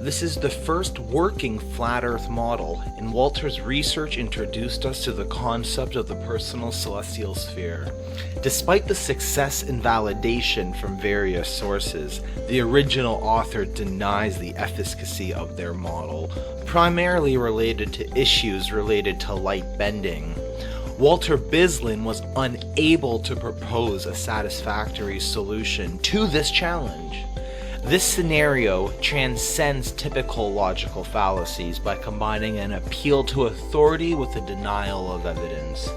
This is the first working flat Earth model, and Walter's research introduced us to the concept of the personal celestial sphere. Despite the success and validation from various sources, the original author denies the efficacy of their model, primarily related to issues related to light bending. Walter Bislin was unable to propose a satisfactory solution to this challenge. This scenario transcends typical logical fallacies by combining an appeal to authority with a denial of evidence.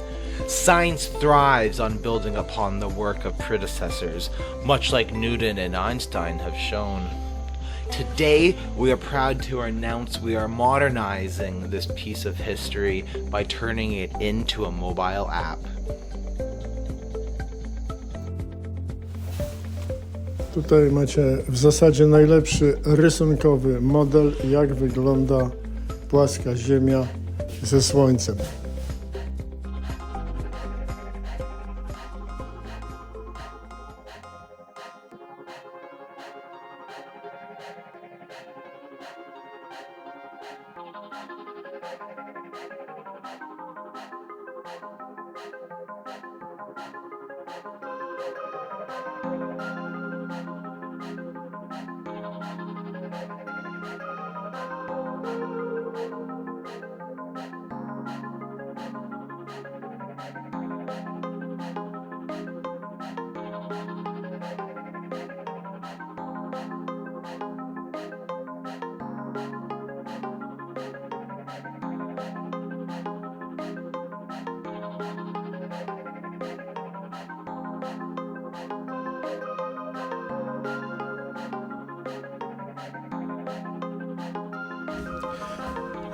Science thrives on building upon the work of predecessors, much like Newton and Einstein have shown. Today, we are proud to announce we are modernizing this piece of history by turning it into a mobile app. Tutaj macie w zasadzie najlepszy rysunkowy model, jak wygląda płaska Ziemia ze Słońcem.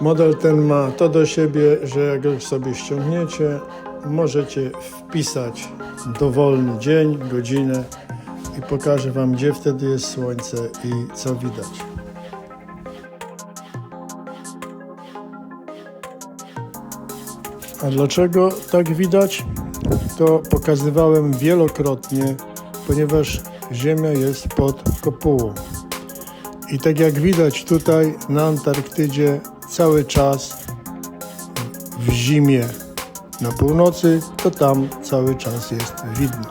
Model ten ma to do siebie, że jak go sobie ściągniecie, możecie wpisać dowolny dzień, godzinę i pokaże Wam, gdzie wtedy jest słońce i co widać. A dlaczego tak widać? To pokazywałem wielokrotnie, ponieważ Ziemia jest pod kopułą. I tak jak widać tutaj na Antarktydzie cały czas w zimie na północy, to tam cały czas jest widno.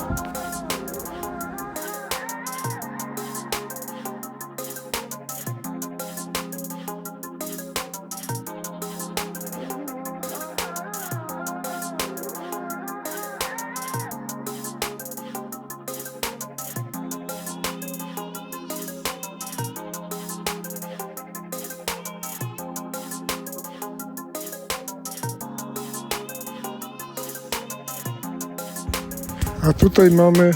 A tutaj mamy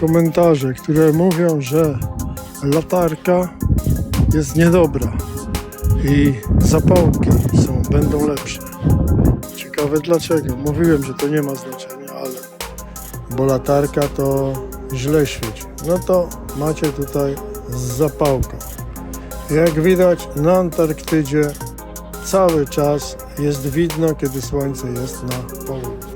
komentarze, które mówią, że latarka jest niedobra i zapałki są, będą lepsze. Ciekawe dlaczego. Mówiłem, że to nie ma znaczenia, ale bo latarka to źle świeci. No to macie tutaj z zapałką. Jak widać na Antarktydzie cały czas jest widno, kiedy słońce jest na południu.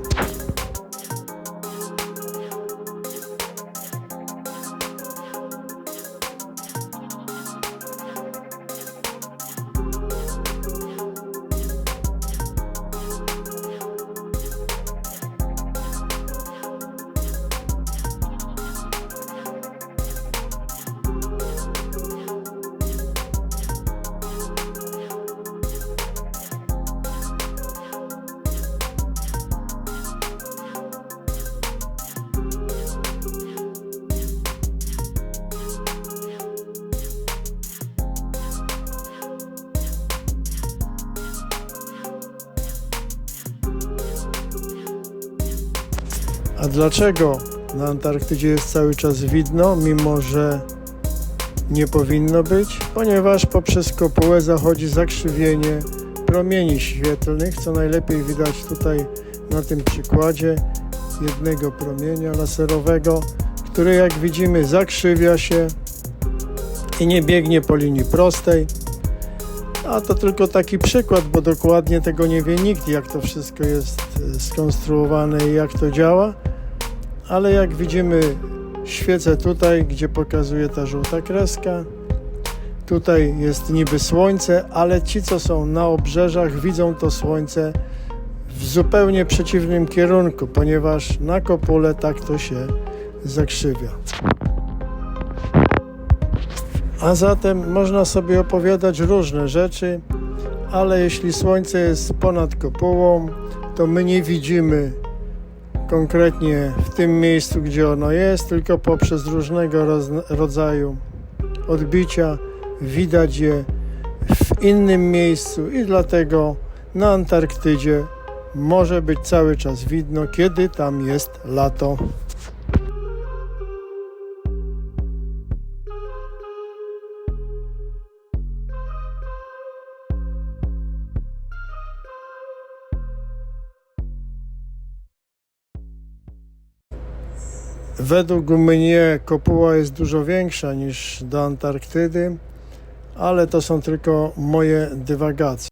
A dlaczego na Antarktydzie jest cały czas widno, mimo że nie powinno być? Ponieważ poprzez kopułę zachodzi zakrzywienie promieni świetlnych, co najlepiej widać tutaj na tym przykładzie jednego promienia laserowego, który jak widzimy zakrzywia się i nie biegnie po linii prostej. A to tylko taki przykład, bo dokładnie tego nie wie nikt, jak to wszystko jest e, skonstruowane i jak to działa. Ale jak widzimy, świecę tutaj, gdzie pokazuje ta żółta kreska, Tutaj jest niby słońce, ale ci, co są na obrzeżach, widzą to słońce w zupełnie przeciwnym kierunku, ponieważ na kopule tak to się zakrzywia. A zatem można sobie opowiadać różne rzeczy, ale jeśli słońce jest ponad kopułą, to my nie widzimy konkretnie w tym miejscu, gdzie ono jest, tylko poprzez różnego rodzaju odbicia widać je w innym miejscu i dlatego na Antarktydzie może być cały czas widno, kiedy tam jest lato. Według mnie kopuła jest dużo większa niż do Antarktydy, ale to są tylko moje dywagacje.